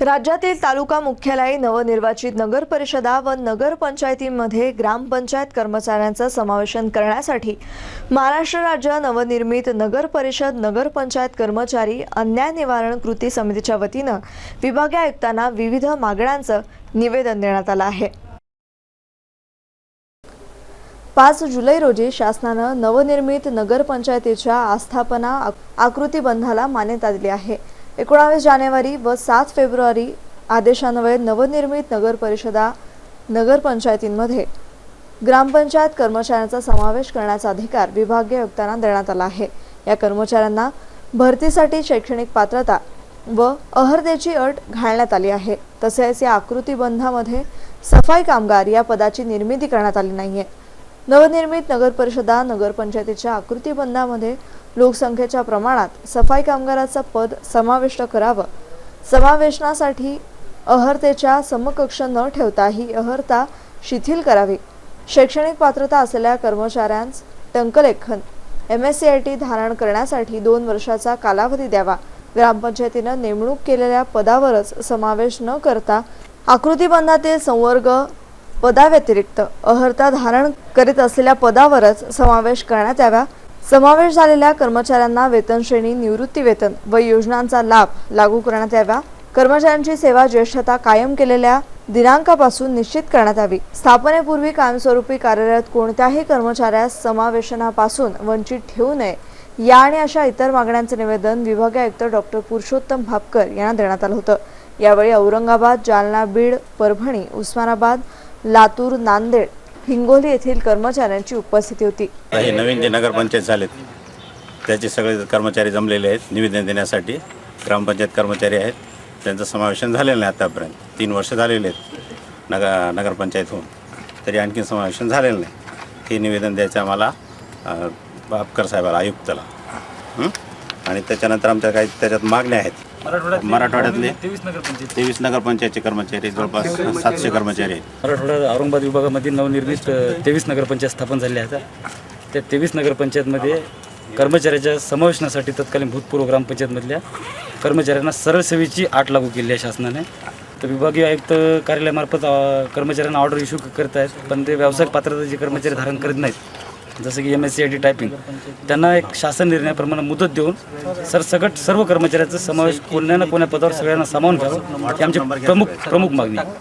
राज्यातील तालुका मुख्यालय नवनिर्वाचित नगर परिषदा व नगरपंचायतींमध्ये ग्रामपंचायत कर्मचाऱ्यांचं समावेशन करण्यासाठी महाराष्ट्र राज्य नवनिर्मित नगर परिषद नगरपंचायत कर्मचारी अन्याय निवारण कृती समितीच्या वतीनं विभागीय आयुक्तांना विविध मागण्यांचं निवेदन देण्यात आलं आहे. पाच जुलै रोजी शासनानं नवनिर्मित नगरपंचायतीच्या आस्थापना आकृतीबंधाला मान्यता दिली आहे. एकोणावीस जानेवारी व सात फेब्रुवारी आदेशान्वये नवनिर्मित नगर परिषदा नगरपंचायतींमध्ये ग्रामपंचायत कर्मचाऱ्यांचा समावेश करण्याचा अधिकार विभागीय आयुक्तांना देण्यात आला आहे. या कर्मचाऱ्यांना भरतीसाठी शैक्षणिक पात्रता व अहर्देची अट घालण्यात आली आहे. तसेच या आकृतीबंधामध्ये सफाई कामगार या पदाची निर्मिती करण्यात आली नाहीये. नवनिर्मित नगर परिषदा नगरपंचायतीच्या आकृतीबंधामध्ये लोकसंख्येच्या प्रमाणात सफाई कामगाराचं पद समाविष्ट करावं. समावेशनासाठी अहर्तेच्या समकक्ष न ठेवता ही अहर्ता शिथिल करावी. शैक्षणिक पात्रता असलेल्या कर्मचाऱ्यांस टंकलेखन. M S C I T धारण करण्यासाठी दोन वर्षाचा कालावधी द्यावा. ग्रामपंचायतीनं नेमणूक केलेल्या पदावरच समावेश न करता आकृतीबंधातील संवर्ग पदाव्यतिरिक्त अहर्ता धारण करीत असलेल्या पदावरच समावेश करण्यात यावा. समावेश झालेल्या कर्मचाऱ्यांना वेतन श्रेणी निवृत्ती वेतन व योजनांचा लाभ लागू करण्यात यावा. कर्मचाऱ्यांची सेवा ज्येष्ठता कायम केलेल्या दिनांकापासून निश्चित करण्यात यावी. स्थापनेपूर्वी कायमस्वरूपी कार्यरत कोणत्याही कर्मचाऱ्यास समावेशनापासून वंचित ठेवू नये. या आणि अशा इतर मागण्यांचे निवेदन विभागीय आयुक्त डॉक्टर पुरुषोत्तम भापकर यांना देण्यात आलं होतं. यावेळी औरंगाबाद जालना बीड परभणी उस्मानाबाद लातूर नांदेड हिंगोली येथील कर्मचाऱ्यांची उपस्थिती होती. हे नवीन जे नगरपंचायत झालेत त्याचे सगळे कर्मचारी जमलेले आहेत निवेदन देण्यासाठी. ग्रामपंचायत कर्मचारी आहेत. त्यांचं समावेशन झालेलं नाही आतापर्यंत. तीन वर्ष झालेले आहेत नगर नगरपंचायत होऊन तरी आणखी समावेशन झालेलं नाही. हे निवेदन द्यायचं आम्हाला बापकर साहेबाला आयुक्ताला. आणि त्याच्यानंतर आमच्या काही त्याच्यात मागण्या आहेत. मराठवाड्यातले तेवीस नगरपंचायत. तेवीस नगरपंचायतचे कर्मचारी जवळपास सातशे कर्मचारी आहेत. मराठवाडा औरंगाबाद विभागामध्ये नवनिर्मित तेवीस नगरपंचायत स्थापन झाल्या आहेत. त्या तेवीस नगरपंचायतमध्ये कर्मचाऱ्याच्या समावेशनासाठी तत्कालीन भूतपूर्व ग्रामपंचायतमधल्या कर्मचाऱ्यांना सरळ सेवेची आट लागू केली आहे शासनाने. तर विभागीय आयुक्त कार्यालयामार्फत कर्मचाऱ्यांना ऑर्डर इश्यू करत आहेत पण ते व्यावसायिक पात्रता जे कर्मचारी धारण करीत नाहीत जसं की M S C I T typing त्यांना एक शासन निर्णयाप्रमाणे मुदत देऊन सरसकट सर्व कर्मचाऱ्याचा समावेश कोण्या ना कोण्या पदावर सगळ्यांना सामावून घ्यावं ही आमची प्रमुख प्रमुख मागणी आहे.